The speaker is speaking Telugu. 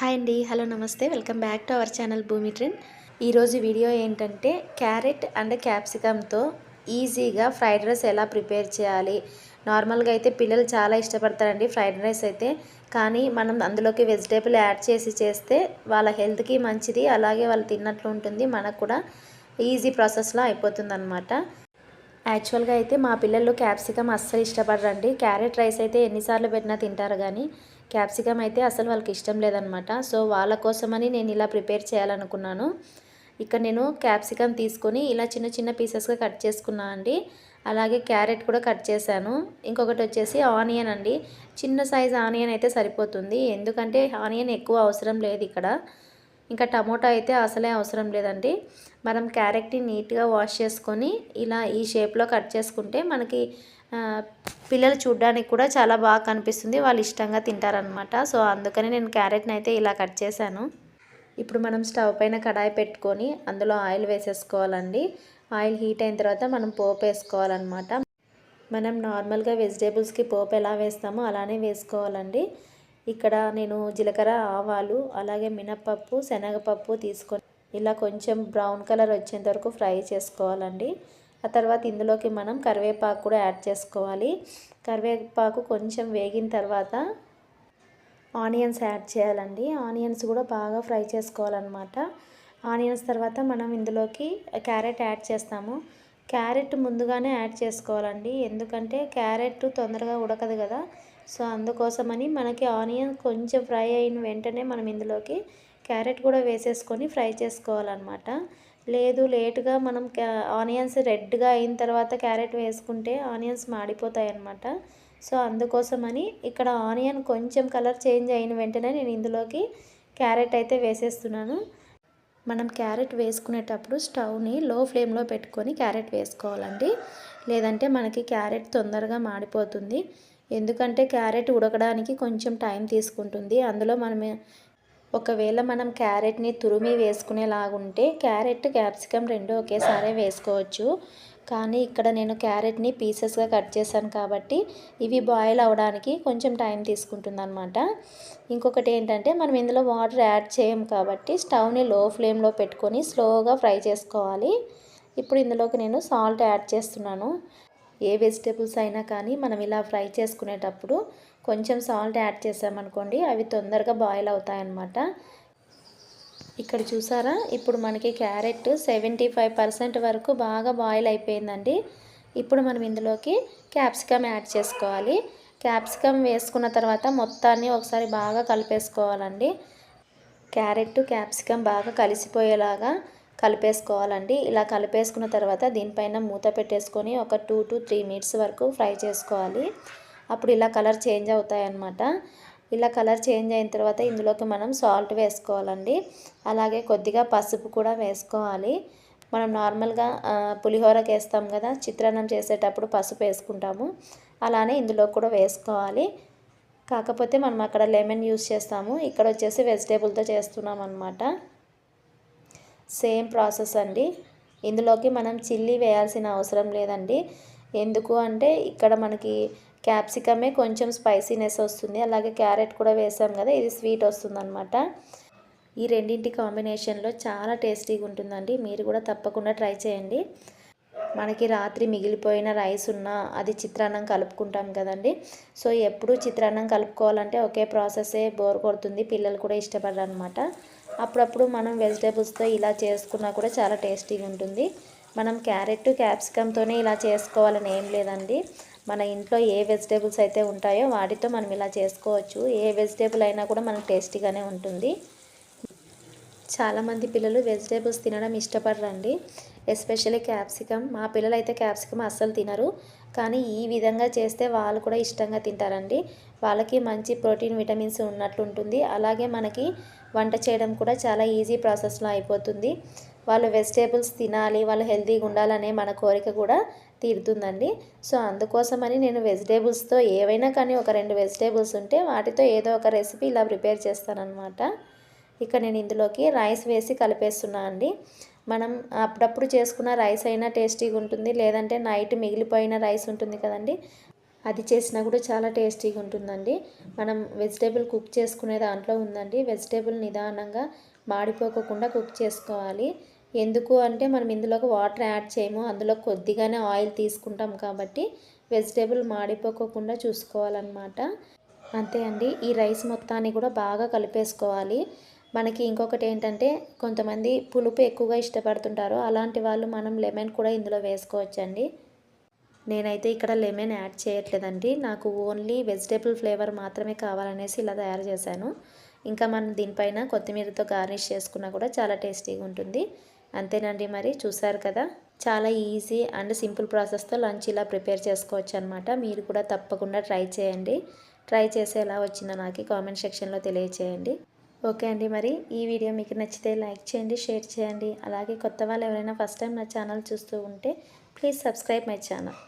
హాయ్ అండి హలో నమస్తే. Welcome back to our channel Bhoomi Trend. ఈరోజు వీడియో ఏంటంటే క్యారెట్ అండ్ క్యాప్సికమ్తో ఈజీగా ఫ్రైడ్ రైస్ ఎలా ప్రిపేర్ చేయాలి? నార్మల్గా అయితే పిల్లలు చాలా ఇష్టపడతారండి ఫ్రైడ్ రైస్ అయితే. కానీ మనం అందులోకి వెజిటేబుల్ యాడ్ చేసి చేస్తే వాళ్ళ హెల్త్కి మంచిది అలాగే వాళ్ళు తిన్నట్లు ఉంటుంది. మనకు కూడా ఈజీ ప్రాసెస్లో అయిపోతుంది అనమాట యాక్చువల్గా అయితే మా పిల్లలు క్యాప్సికమ్ అస్సలు ఇష్టపడరండి. క్యారెట్ రైస్ అయితే ఎన్నిసార్లు పెట్టినా తింటారు కానీ క్యాప్సికమ్ అయితే అసలు వాళ్ళకి ఇష్టం లేదనమాట. సో వాళ్ళ కోసమని నేను ఇలా ప్రిపేర్ చేయాలనుకున్నాను. ఇక్కడ నేను క్యాప్సికమ్ తీసుకొని ఇలా చిన్న చిన్న పీసెస్గా కట్ చేసుకున్నా అండి. అలాగే క్యారెట్ కూడా కట్ చేశాను. ఇంకొకటి వచ్చేసి ఆనియన్ అండి. చిన్న సైజ్ ఆనియన్ అయితే సరిపోతుంది. ఎందుకంటే ఆనియన్ ఎక్కువ అవసరం లేదు ఇక్కడ. ఇంకా టమోటా అయితే అసలే అవసరం లేదండి. మనం క్యారెట్ని నీట్గా వాష్ చేసుకొని ఇలా ఈ షేప్లో కట్ చేసుకుంటే మనకి పిల్లలు చూడడానికి కూడా చాలా బాగా కనిపిస్తుంది. వాళ్ళు ఇష్టంగా తింటారనమాట సో అందుకని నేను క్యారెట్ని అయితే ఇలా కట్ చేశాను. ఇప్పుడు మనం స్టవ్ పైన కడాయి పెట్టుకొని అందులో ఆయిల్ వేసేసుకోవాలండి. ఆయిల్ హీట్ అయిన తర్వాత మనం పోపు వేసుకోవాలన్నమాట. మనం నార్మల్గా వెజిటేబుల్స్కి పోపు ఎలా వేస్తామో అలానే వేసుకోవాలండి. ఇక్కడ నేను జీలకర్ర ఆవాలు అలాగే మినప్పప్పు శనగపప్పు తీసుకొని ఇలా కొంచెం బ్రౌన్ కలర్ వచ్చేంత వరకు ఫ్రై చేసుకోవాలండి. ఆ తర్వాత ఇందులోకి మనం కరివేపాకు కూడా యాడ్ చేసుకోవాలి. కరివేపాకు కొంచెం వేగిన తర్వాత ఆనియన్స్ యాడ్ చేయాలండి. ఆనియన్స్ కూడా బాగా ఫ్రై చేసుకోవాలన్నమాట. ఆనియన్స్ తర్వాత మనం ఇందులోకి క్యారెట్ యాడ్ చేస్తాము. క్యారెట్ ముందుగానే యాడ్ చేసుకోవాలండి. ఎందుకంటే క్యారెట్ తొందరగా ఉడకదు కదా. సో అందుకోసమని మనకి ఆనియన్ కొంచెం ఫ్రై అయిన వెంటనే మనం ఇందులోకి క్యారెట్ కూడా వేసేసుకొని ఫ్రై చేసుకోవాలన్నమాట. లేదు లేటుగా మనం ఆనియన్స్ రెడ్గా అయిన తర్వాత క్యారెట్ వేసుకుంటే ఆనియన్స్ మాడిపోతాయి అన్నమాట సో అందుకోసమని ఇక్కడ ఆనియన్ కొంచెం కలర్ చేంజ్ అయిన వెంటనే నేను ఇందులోకి క్యారెట్ అయితే వేసేస్తున్నాను. మనం క్యారెట్ వేసుకునేటప్పుడు స్టవ్ని లో ఫ్లేమ్లో పెట్టుకొని క్యారెట్ వేసుకోవాలండి. లేదంటే మనకి క్యారెట్ తొందరగా మాడిపోతుంది. ఎందుకంటే క్యారెట్ ఉడకడానికి కొంచెం టైం తీసుకుంటుంది. అందులో మనం ఒకవేళ మనం క్యారెట్ని తురిమి వేసుకునేలాగుంటే క్యారెట్ క్యాప్సికమ్ రెండు ఒకేసారి వేసుకోవచ్చు. కానీ ఇక్కడ నేను క్యారెట్ని పీసెస్గా కట్ చేశాను కాబట్టి ఇవి బాయిల్ అవ్వడానికి కొంచెం టైం తీసుకుంటుంది అనమాట ఇంకొకటి ఏంటంటే మనం ఇందులో వాటర్ యాడ్ చేయం కాబట్టి స్టవ్ని లో ఫ్లేమ్లో పెట్టుకొని స్లోగా ఫ్రై చేసుకోవాలి. ఇప్పుడు ఇందులోకి నేను సాల్ట్ యాడ్ చేస్తున్నాను. ఏ వెజిటేబుల్స్ అయినా కానీ మనం ఇలా ఫ్రై చేసుకునేటప్పుడు కొంచెం సాల్ట్ యాడ్ చేసామనుకోండి అవి తొందరగా బాయిల్ అవుతాయన్నమాట. ఇక్కడ చూసారా? ఇప్పుడు మనకి క్యారెట్ సెవెంటీ ఫైవ్ పర్సెంట్ వరకు బాగా బాయిల్ అయిపోయిందండి. ఇప్పుడు మనం ఇందులోకి క్యాప్సికమ్ యాడ్ చేసుకోవాలి. క్యాప్సికమ్ వేసుకున్న తర్వాత మొత్తాన్ని ఒకసారి బాగా కలిపేసుకోవాలండి. క్యారెట్ క్యాప్సికమ్ బాగా కలిసిపోయేలాగా కలిపేసుకోవాలండి. ఇలా కలిపేసుకున్న తర్వాత దీనిపైన మూత పెట్టేసుకొని ఒక టూ టు త్రీ మినిట్స్ వరకు ఫ్రై చేసుకోవాలి. అప్పుడు ఇలా కలర్ చేంజ్ అవుతాయి అన్నమాట ఇలా కలర్ చేంజ్ అయిన తర్వాత ఇందులోకి మనం సాల్ట్ వేసుకోవాలండి. అలాగే కొద్దిగా పసుపు కూడా వేసుకోవాలి. మనం నార్మల్గా పులిహోరకి వేస్తాం కదా చిత్రాన్నం చేసేటప్పుడు పసుపు వేసుకుంటాము. అలానే ఇందులో కూడా వేసుకోవాలి. కాకపోతే మనం అక్కడ లెమన్ యూస్ చేస్తాము. ఇక్కడ వచ్చేసి వెజిటేబుల్తో చేస్తున్నాం అనమాట సేమ్ ప్రాసెస్ అండి. ఇందులోకి మనం చిల్లీ వేయాల్సిన అవసరం లేదండి. ఎందుకు అంటే ఇక్కడ మనకి క్యాప్సికమే కొంచెం స్పైసీనెస్ వస్తుంది. అలాగే క్యారెట్ కూడా వేసాం కదా ఇది స్వీట్ వస్తుందన్నమాట. ఈ రెండింటి కాంబినేషన్లో చాలా టేస్టీగా ఉంటుందండి. మీరు కూడా తప్పకుండా ట్రై చేయండి. మనకి రాత్రి మిగిలిపోయిన రైస్ ఉన్నా అది చిత్రాన్నం కలుపుకుంటాం కదండి. సో ఎప్పుడు చిత్రాన్నం కలుపుకోవాలంటే ఒకే ప్రాసెసే బోర్ కొడుతుంది. పిల్లలు కూడా ఇష్టపడరు అనమాట అప్పుడప్పుడు మనం వెజిటేబుల్స్తో ఇలా చేసుకున్నా కూడా చాలా టేస్టీగా ఉంటుంది. మనం క్యారెట్ క్యాప్సికమ్తోనే ఇలా చేసుకోవాలని ఏం లేదండి. మన ఇంట్లో ఏ వెజిటేబుల్స్ అయితే ఉంటాయో వాటితో మనం ఇలా చేసుకోవచ్చు. ఏ వెజిటేబుల్ అయినా కూడా మనకు టేస్టీగానే ఉంటుంది. చాలామంది పిల్లలు వెజిటేబుల్స్ తినడం ఇష్టపడరండి. Especially capsicum. మా పిల్లలు అయితే క్యాప్సికమ్ అస్సలు తినరు. కానీ ఈ విధంగా చేస్తే వాళ్ళు కూడా ఇష్టంగా తింటారండి. వాళ్ళకి మంచి ప్రోటీన్ విటమిన్స్ ఉన్నట్లు ఉంటుంది అలాగే మనకి వంట చేయడం కూడా చాలా ఈజీ ప్రాసెస్లో అయిపోతుంది. వాళ్ళు వెజిటేబుల్స్ తినాలి వాళ్ళు హెల్తీగా ఉండాలనే మన కోరిక కూడా తీరుతుందండి. సో అందుకోసమని నేను వెజిటేబుల్స్తో ఏవైనా కానీ ఒక రెండు వెజిటేబుల్స్ ఉంటే వాటితో ఏదో ఒక రెసిపీ ఇలా ప్రిపేర్ చేస్తానన్నమాట. ఇక నేను ఇందులోకి రైస్ వేసి కలిపేస్తున్నా అండి. మనం అప్పుడప్పుడు చేసుకున్న రైస్ అయినా టేస్టీగా ఉంటుంది లేదంటే నైట్ మిగిలిపోయిన రైస్ ఉంటుంది కదండి అది చేసినా కూడా చాలా టేస్టీగా ఉంటుందండి. మనం వెజిటేబుల్ కుక్ చేసుకునే దాంట్లో ఉందండి వెజిటేబుల్ నిదానంగా మాడిపోకుండా కుక్ చేసుకోవాలి. ఎందుకు అంటే మనం ఇందులోకి వాటర్ యాడ్ చేయము అందులో కొద్దిగానే ఆయిల్ తీసుకుంటాం కాబట్టి వెజిటేబుల్ మాడిపోకుండా చూసుకోవాలన్నమాట. అంతే అండి ఈ రైస్ మొత్తాన్ని కూడా బాగా కలిపేసుకోవాలి. మనకి ఇంకొకటి ఏంటంటే కొంతమంది పులుపు ఎక్కువగా ఇష్టపడుతుంటారు అలాంటి వాళ్ళు మనం లెమన్ కూడా ఇందులో వేసుకోవచ్చండి. నేనైతే ఇక్కడ లెమన్ యాడ్ చేయట్లేదండి నాకు ఓన్లీ వెజిటేబుల్ ఫ్లేవర్ మాత్రమే కావాలనేసి ఇలా తయారు చేశాను. ఇంకా మనం దీనిపైన కొత్తిమీరతో గార్నిష్ చేసుకున్నా కూడా చాలా టేస్టీగా ఉంటుంది. అంతేనండి మరి చూసారు కదా? చాలా ఈజీ అండ్ సింపుల్ ప్రాసెస్తో లంచ్ ఇలా ప్రిపేర్ చేసుకోవచ్చు అనమాట మీరు కూడా తప్పకుండా ట్రై చేయండి. ట్రై చేసి ఎలా వచ్చిందో నాకు కామెంట్ సెక్షన్లో తెలియచేయండి. ఓకే అండి మరి ఈ వీడియో మీకు నచ్చితే లైక్ చేయండి షేర్ చేయండి. అలాగే కొత్త వాళ్ళు ఎవరైనా ఫస్ట్ టైం నా ఛానల్ చూస్తూ ఉంటే ప్లీజ్ సబ్స్క్రైబ్ మై ఛానల్.